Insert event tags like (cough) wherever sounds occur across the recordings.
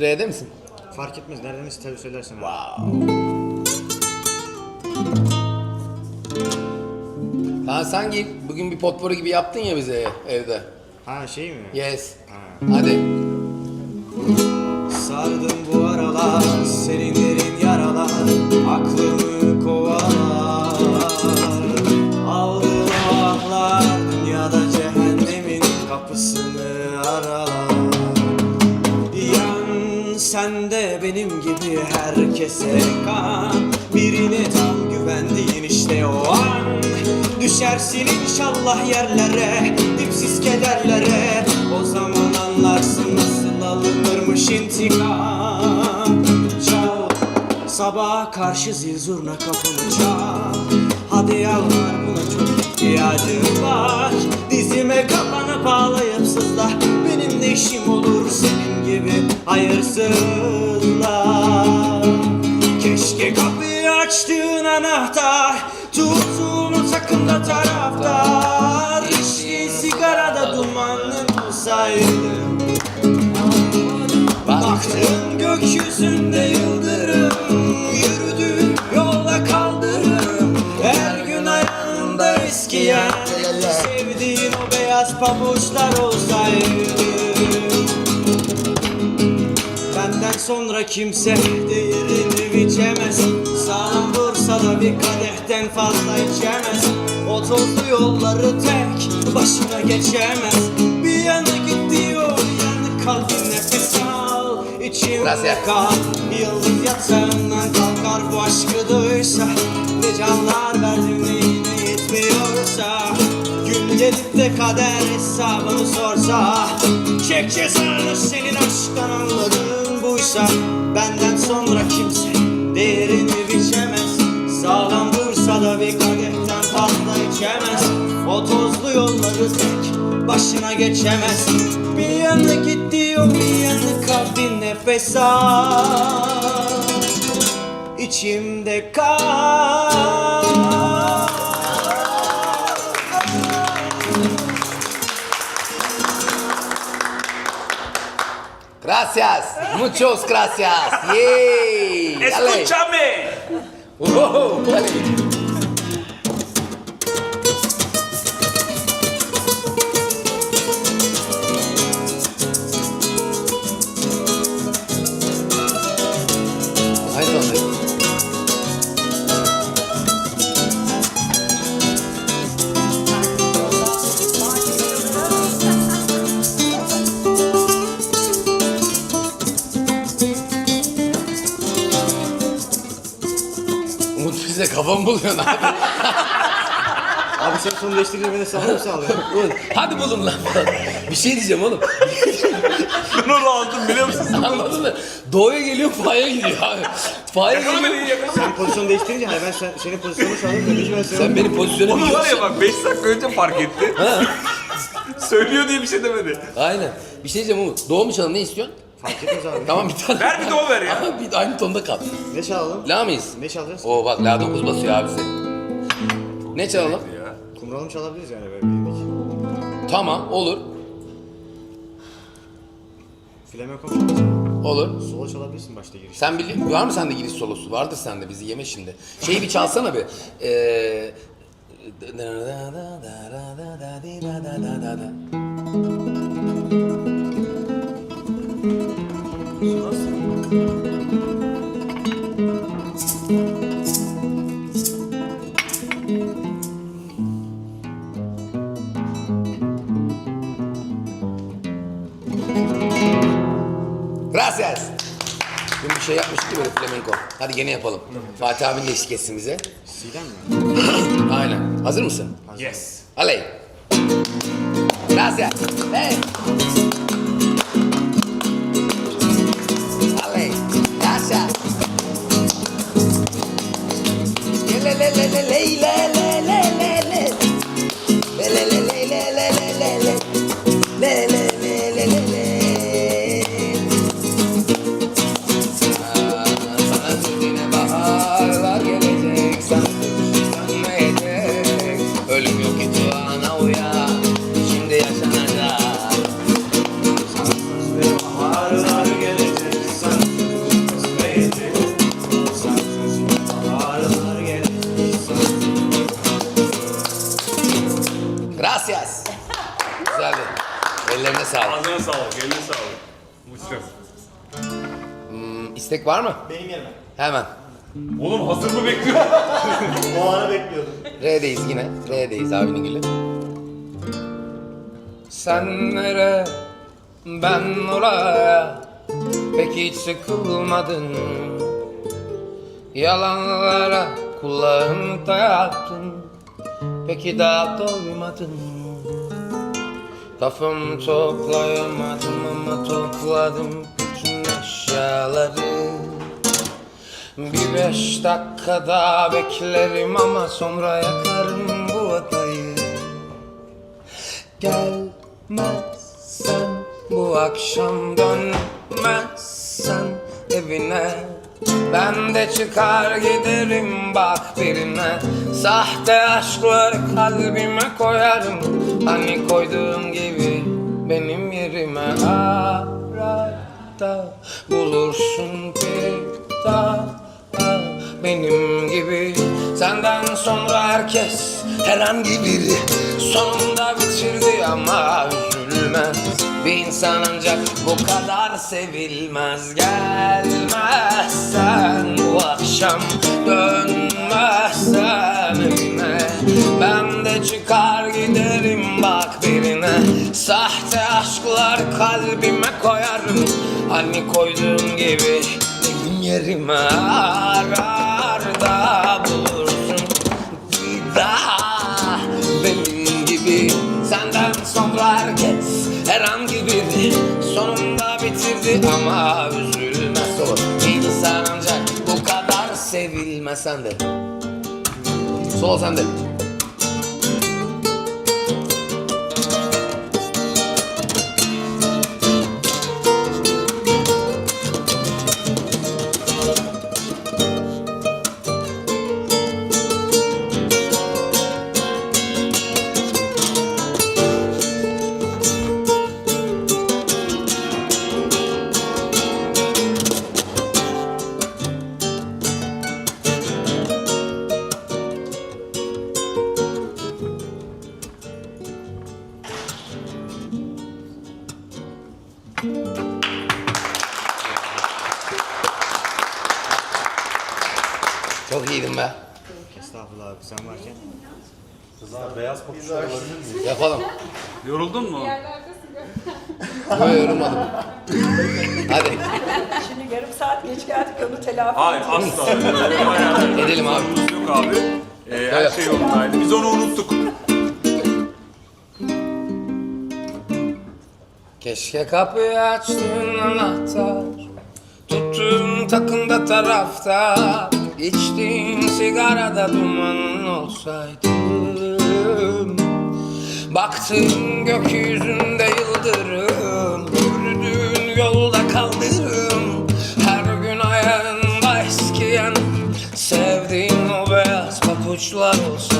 Re'de misin? Fark etmez. Nereden ister söylersen. abi. Wow. Lan sanki bugün bir potpourri gibi yaptın ya bize evde. Ha şey mi? Yes. Ha. Hadi. Düşersin inşallah yerlere Dipsiz kederlere. O zaman anlarsın nasıl alınırmış intikam. Çal Sabaha karşı zil zurna kapımı çal. Hadi yalvar buna çok ihtiyacım var. Dizime kapanıp ağlayıp sızla Benim ne işim olur senin gibi hayırsızlar Keşke kapıyı açtığın anahtar Takımda taraftar İçtiğin sigarada dumanlı olsaydım Baktın gökyüzünde yıldırım. Yürüdüğün yolda kaldırım. Her gün ayağında eskiyen Sevdiğin o beyaz pabuçlar olsaydı. Benden sonra kimse değerini biçemez. Sağlam dursa da bir kadehten fazla içemez O tozlu yolları tek başına geçemez. Bir yana bir yana kalbin nefes al. İçimde kal Yıldız yatağından kalkar bu aşkı duysa. Ne canlar verdim neyine yetmiyorsa. Gün gelip de kader hesabını sorsa. Çek cezanı senin aşktan anladığın buysa. Benden sonra kimse içemez O tozlu yolları tek başına geçemez Bir yana gitti o bir yana kalbin nefes al İçimde kal Gracias. Muchos gracias. Yay. Dale. Escúchame. Wow, buluyorsun abi. (laughs) Abi sen son değiştirince beni sağlam sağlıyor Umut, Hadi bulun lan. Bir şey diyeceğim oğlum. Ben onu aldım biliyor musun? Anladın mı? Doğuya geliyor, Fa'ya gidiyor abi. Fa'ya geliyor. Sen pozisyon değiştirince hani ben sen, senin pozisyonunu sağlıyorum da ben Sen benim pozisyonumu Onu var ya bak 5 dakika önce fark etti. Söylüyor diye bir şey demedi. Aynen. Bir şey diyeceğim Umut. Doğu mu çalalım ne istiyorsun? Fark etmez abi. Tamam bir tane. Ver bir doğu ver ya. Ama bir aynı tonda kal. Ne çalalım? La mıyız? Ne çalacağız? Oo bak La 9 basıyor abisi. Ne çalalım? Ya. Kumralım çalabiliriz yani böyle bildik. Tamam olur. Flamenco çalalım. Olur. Solo çalabilirsin başta giriş. Sen biliyor var mı sende giriş solosu? Vardır sende bizi yeme şimdi. Şeyi bir çalsana bir. Ee... Gracias. Dün bir şey yapmıştık ya böyle flamenco. Hadi gene yapalım. Fatih abin de eşlik etsin bize. Siden mi? (clears throat) Aynen. Hazır mısın? Yes. Aley. Gracias. Hey. Ölüm yok idi ana uya Şimdi yaşanacak Sansız bir baharlar gelecek Sansız baby Sansız baharlar gelecek Sansız Gracias Güzeldi Ellerine sağlık Ağzına sağlık, eline sağlık. Mutluyum. Hmm, istek var mı? Benim yerime. Hemen. Oğlum hazır mı bekliyor? (laughs) O ara bekliyordum. R'deyiz yine. R'deyiz abinin gülü. Sen nere, ben oraya Peki hiç sıkılmadın Yalanlara kulağını dayattın Peki daha doymadın Kafamı toplayamadım ama topladım bütün eşyaları bir beş dakika daha beklerim ama sonra yakarım bu adayı. Gelmezsen bu akşam dönmezsen evine. Ben de çıkar giderim bak birine. Sahte aşkları kalbime koyarım. Hani koyduğum gibi benim yerime Arada bulursun bir daha benim gibi. Senden sonra herkes herhangi biri Sonunda bitirdi ama üzülmez. Bir insan ancak bu kadar sevilmez. Gelmezsen bu akşam dönmezsen evine Ben de çıkar giderim bak birine. Sahte aşklar kalbime koyarım. Hani koyduğum gibi yerime ararda bulursun Bir daha benim gibi Senden sonra herkes herhangi biri Sonunda bitirdi ama üzülmez o İnsan ancak bu kadar sevilmez sen de. Sol sen Çok iyiydin be Estağfurullah abi sen varken. Beyaz papuçlar olabilir mi? Yapalım Yoruldun mu? Böyle yorulmadım Hadi Şimdi yarım saat geç geldik onu telafi Hayır asla. Edelim Edelim abi. Yok abi. Ee, her Evet. şey yolundaydı. Biz onu unuttuk. Keşke kapıyı açtın anahtar. Tuttun takımda tarafta İçtiğin sigarada dumanın olsaydım Baktın gökyüzünde yıldırım. Yürüdüğün yolda kaldırım. Her gün ayağında eskiyen Sevdiğin o beyaz papuçlar olsaydım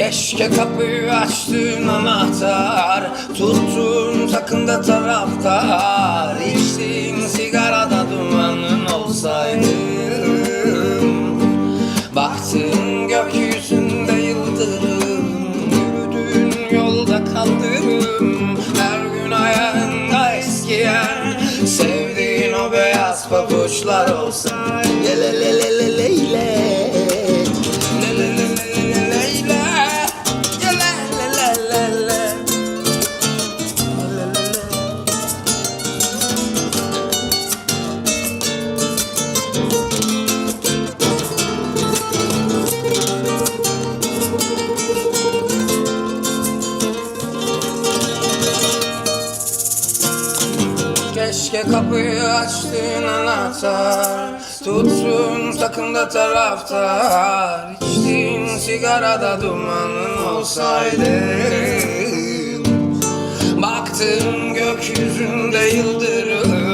Keşke kapıyı açtığın anahtar Tuttun takımda taraftar. İçtiğin sigarada dumanın olsaydım Baktın gökyüzünde yıldırım Yürüdüğün yolda kaldırım Her gün ayağında eskiyen Sevdiğin o beyaz pabuçlar olsaydı Keşke kapıyı açtığın anahtar. Tutsun takımda taraftar. İçtiğin sigarada dumanın olsaydı. Baktım gökyüzünde yıldırım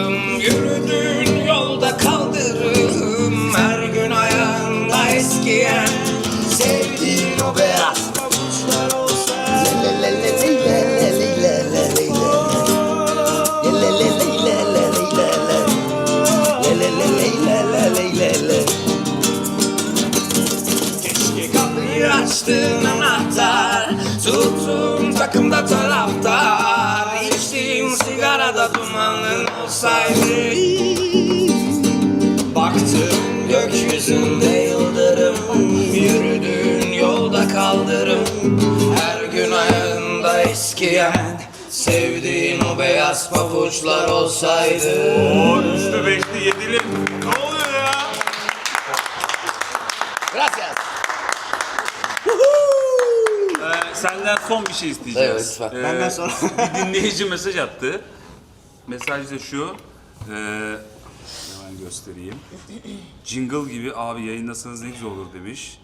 Tuttum takımda taraftar İçtiğim sigarada dumanın olsaydı. Baktım Gökyüzünde yıldırım Yürüdüğün yolda kaldırım. Her gün ayağında eskiyen Sevdiğin o beyaz pabuçlar olsaydı. O üstü beşli senden son bir şey isteyeceğiz. Evet, lütfen. Ee, Benden sonra. bir dinleyici mesaj attı. Mesaj da şu. Ee, hemen göstereyim. Jingle gibi abi yayınlasanız ne güzel olur demiş.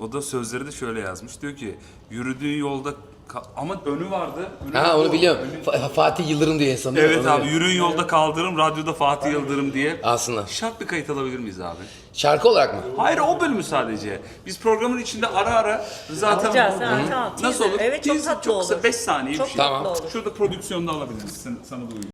O da sözleri de şöyle yazmış. Diyor ki yürüdüğün yolda ka- ama önü vardı. Önü Ha onu biliyorum Fa- Fatih Yıldırım diye sanıyorum Evet Onu abi biliyorum. yürüyün yolda kaldırım radyoda Fatih Yıldırım diye. Aslında Şart bir kayıt alabilir miyiz abi? Şarkı olarak mı? Hayır o bölümü sadece. Biz programın içinde ara ara zaten Alacağız, ha, tamam. Nasıl olur? Evet, çok Teaser tatlı olur. 5 saniye Çok bir şey. Tamam. tatlı olur. Şurada prodüksiyonda alabiliriz. Sen, sana da uygun.